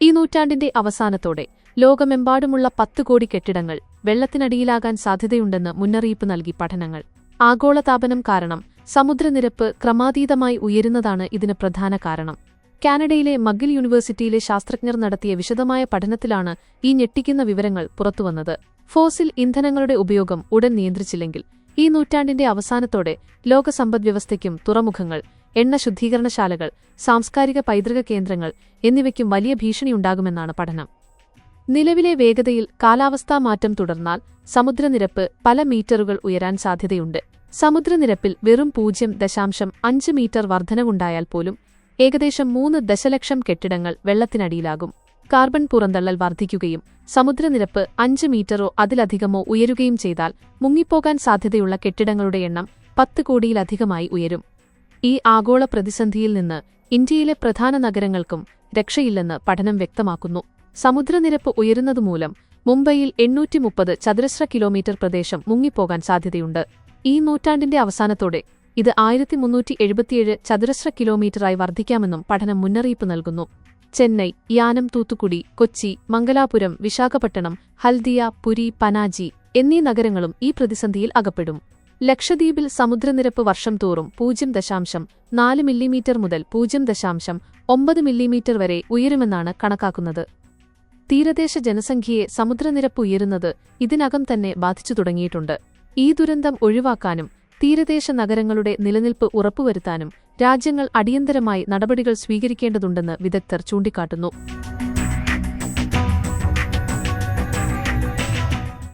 ഈ നൂറ്റാണ്ടിന്റെ അവസാനത്തോടെ ലോകമെമ്പാടുമുള്ള പത്ത് കോടി കെട്ടിടങ്ങൾ വെള്ളത്തിനടിയിലാകാൻ സാധ്യതയുണ്ടെന്ന് മുന്നറിയിപ്പ് നൽകി പഠനങ്ങൾ. ആഗോളതാപനം കാരണം സമുദ്രനിരപ്പ് ക്രമാതീതമായി ഉയരുന്നതാണ് ഇതിന് പ്രധാന കാരണം. കാനഡയിലെ മഗിൽ യൂണിവേഴ്സിറ്റിയിലെ ശാസ്ത്രജ്ഞർ നടത്തിയ വിശദമായ പഠനത്തിലാണ് ഈ ഞെട്ടിക്കുന്ന വിവരങ്ങൾ പുറത്തുവന്നത്. ഫോസിൽ ഇന്ധനങ്ങളുടെ ഉപയോഗം ഉടൻ നിയന്ത്രിച്ചില്ലെങ്കിൽ ഈ നൂറ്റാണ്ടിന്റെ അവസാനത്തോടെ ലോക സമ്പദ്വ്യവസ്ഥയ്ക്കും തുറമുഖങ്ങൾ എണ്ണ ശുദ്ധീകരണശാലകൾ സാംസ്കാരിക പൈതൃക കേന്ദ്രങ്ങൾ എന്നിവയ്ക്കും വലിയ ഭീഷണിയുണ്ടാകുമെന്നാണ് പഠനം. നിലവിലെ വേഗതയിൽ കാലാവസ്ഥാ മാറ്റം തുടർന്നാൽ സമുദ്രനിരപ്പ് പല മീറ്ററുകൾ ഉയരാൻ സാധ്യതയുണ്ട്. സമുദ്രനിരപ്പിൽ വെറും പൂജ്യം ദശാംശം അഞ്ച് മീറ്റർ വർധനവുണ്ടായാൽ പോലും ഏകദേശം മൂന്ന് ദശലക്ഷം കെട്ടിടങ്ങൾ വെള്ളത്തിനടിയിലാകും. കാർബൺ പുറന്തള്ളൽ വർദ്ധിക്കുകയും സമുദ്രനിരപ്പ് അഞ്ച് മീറ്ററോ അതിലധികമോ ഉയരുകയും ചെയ്താൽ മുങ്ങിപ്പോകാൻ സാധ്യതയുള്ള കെട്ടിടങ്ങളുടെ എണ്ണം പത്ത് കോടിയിലധികമായി ഉയരും. ഈ ആഗോള പ്രതിസന്ധിയിൽ നിന്ന് ഇന്ത്യയിലെ പ്രധാന നഗരങ്ങൾക്കും രക്ഷയില്ലെന്ന് പഠനം വ്യക്തമാക്കുന്നു. സമുദ്രനിരപ്പ് ഉയരുന്നതുമൂലം മുംബൈയിൽ എണ്ണൂറ്റി മുപ്പത് ചതുരശ്ര കിലോമീറ്റർ പ്രദേശം മുങ്ങിപ്പോകാൻ സാധ്യതയുണ്ട്. ഈ നൂറ്റാണ്ടിന്റെ അവസാനത്തോടെ ഇത് ആയിരത്തി മുന്നൂറ്റി എഴുപത്തിയേഴ് ചതുരശ്ര കിലോമീറ്ററായി വർദ്ധിക്കാമെന്നും പഠനം മുന്നറിയിപ്പ് നൽകുന്നു. ചെന്നൈ യാനം തൂത്തുക്കുടി കൊച്ചി മംഗലാപുരം വിശാഖപട്ടണം ഹൽദിയ പുരി പനാജി എന്നീ നഗരങ്ങളും ഈ പ്രതിസന്ധിയിൽ അകപ്പെടും. ലക്ഷദ്വീപിൽ സമുദ്രനിരപ്പ് വർഷം തോറും പൂജ്യം ദശാംശം നാല് മില്ലിമീറ്റർ മുതൽ പൂജ്യം ദശാംശം ഒമ്പത് മില്ലിമീറ്റർ വരെ ഉയരുമെന്നാണ് കണക്കാക്കുന്നത്. തീരദേശ ജനസംഖ്യയെ സമുദ്രനിരപ്പ് ഉയരുന്നത് ഇതിനകം തന്നെ ബാധിച്ചു തുടങ്ങിയിട്ടുണ്ട്. ഈ ദുരന്തം ഒഴിവാക്കാനും തീരദേശ നഗരങ്ങളുടെ നിലനിൽപ്പ് ഉറപ്പുവരുത്താനും രാജ്യങ്ങൾ അടിയന്തരമായി നടപടികൾ സ്വീകരിക്കേണ്ടതുണ്ടെന്ന് വിദഗ്ധർ ചൂണ്ടിക്കാട്ടുന്നു.